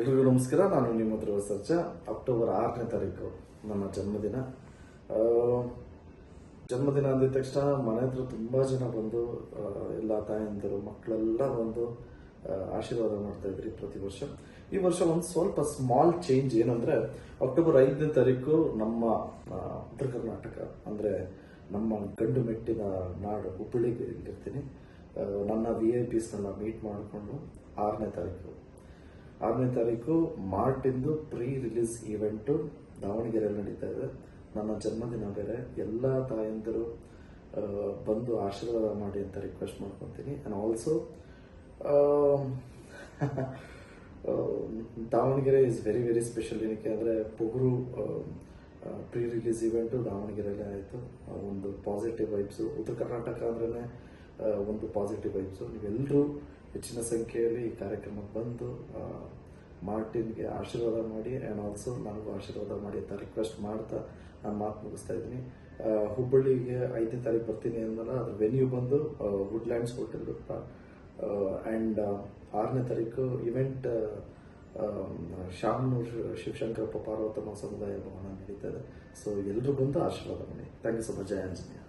ಎಲ್ರಿಗೂ ನಮಸ್ಕಾರ. ನಾನು ನಿಮ್ಮ ಹತ್ರ ಸರ್ಜ ಅಕ್ಟೋಬರ್ ಆರನೇ ತಾರೀಕು, ನನ್ನ ಜನ್ಮದಿನ. ಜನ್ಮದಿನ ಅಂದಿದ ತಕ್ಷಣ ಮನೆ ಹತ್ರ ತುಂಬ ಜನ ಬಂದು ಎಲ್ಲ ತಾಯಂದಿರು, ಮಕ್ಕಳೆಲ್ಲ ಬಂದು ಆಶೀರ್ವಾದ ಮಾಡ್ತಾ ಇದ್ರಿ ಪ್ರತಿ ವರ್ಷ. ಈ ವರ್ಷ ಒಂದು ಸ್ವಲ್ಪ ಸ್ಮಾಲ್ ಚೇಂಜ್ ಏನಂದ್ರೆ ಅಕ್ಟೋಬರ್ ಐದನೇ ತಾರೀಕು ನಮ್ಮ ಉತ್ತರ ಕರ್ನಾಟಕ, ಅಂದ್ರೆ ನಮ್ಮ ಗಂಡು ಮೆಟ್ಟಿನ ನಾಡು, ಹುಬ್ಬಳ್ಳಿಗೆ ಇರ್ತೀನಿ ನನ್ನ ವಿ ಐ ಪಿಸ್ನೆಲ್ಲ ಮೀಟ್ ಮಾಡಿಕೊಂಡು ಆರನೇ ತಾರೀಕು. ಆರನೇ ತಾರೀಕು ಮಾರ್ಟಿಂದು ಪ್ರೀ ರಿಲೀಸ್ ಈವೆಂಟು, ದಾವಣಗೆರೆಯಲ್ಲಿ ನಡೀತಾ ಇದೆ. ನನ್ನ ಜನ್ಮದಿನ ಬೇರೆ. ಎಲ್ಲ ತಾಯಂದಿರು ಬಂದು ಆಶೀರ್ವಾದ ಮಾಡಿ ಅಂತ ರಿಕ್ವೆಸ್ಟ್ ಮಾಡ್ಕೊತೀನಿ. And also Davanagere is very very special ಏನಕ್ಕೆ ಅಂದರೆ ಪೊಗರು ಪ್ರೀ ರಿಲೀಸ್ ಇವೆಂಟು ದಾವಣಗೆರೆಯಲ್ಲೇ ಆಯಿತು. ಒಂದು ಪಾಸಿಟಿವ್ ವೈಬ್ಸು ಉತ್ತರ ಕರ್ನಾಟಕ ಅಂದ್ರೇ ಒಂದು ಪಾಸಿಟಿವ್ ವೈಬ್ಸು ನೀವೆಲ್ಲರೂ ಹೆಚ್ಚಿನ ಸಂಖ್ಯೆಯಲ್ಲಿ ಈ ಕಾರ್ಯಕ್ರಮಕ್ಕೆ ಬಂದು ಮಾರ್ಟಿನ್ಗೆ ಆಶೀರ್ವಾದ ಮಾಡಿ ಆ್ಯಂಡ್ ಆಲ್ಸೋ ನನಗೂ ಆಶೀರ್ವಾದ ಮಾಡಿ ಅಂತ ರಿಕ್ವೆಸ್ಟ್ ಮಾಡ್ತಾ ನಾನು ಮಾತು ಮುಗಿಸ್ತಾ ಇದ್ದೀನಿ. ಹುಬ್ಬಳ್ಳಿಗೆ ಐದನೇ ತಾರೀಕು ಬರ್ತೀನಿ ಅಂದಲ್ಲ ಅದು ವೆನ್ಯೂ ಬಂದು ವುಡ್ಲ್ಯಾಂಡ್ಸ್ ಹೋಟೆಲ್ ಆ್ಯಂಡ್ ಆರನೇ ತಾರೀಕು ಇವೆಂಟ್ ಶಾಮನೂರ್ ಶಿವಶಂಕರಪ್ಪ ಪಾರ್ವತಮ್ಮ ಸಮುದಾಯ ಭವನ ನಡೀತಾ ಇದೆ. ಸೊ ಎಲ್ಲರೂ ಬಂದು ಆಶೀರ್ವಾದ ಮಾಡಿ. Thank you so much Jaya Anjaneya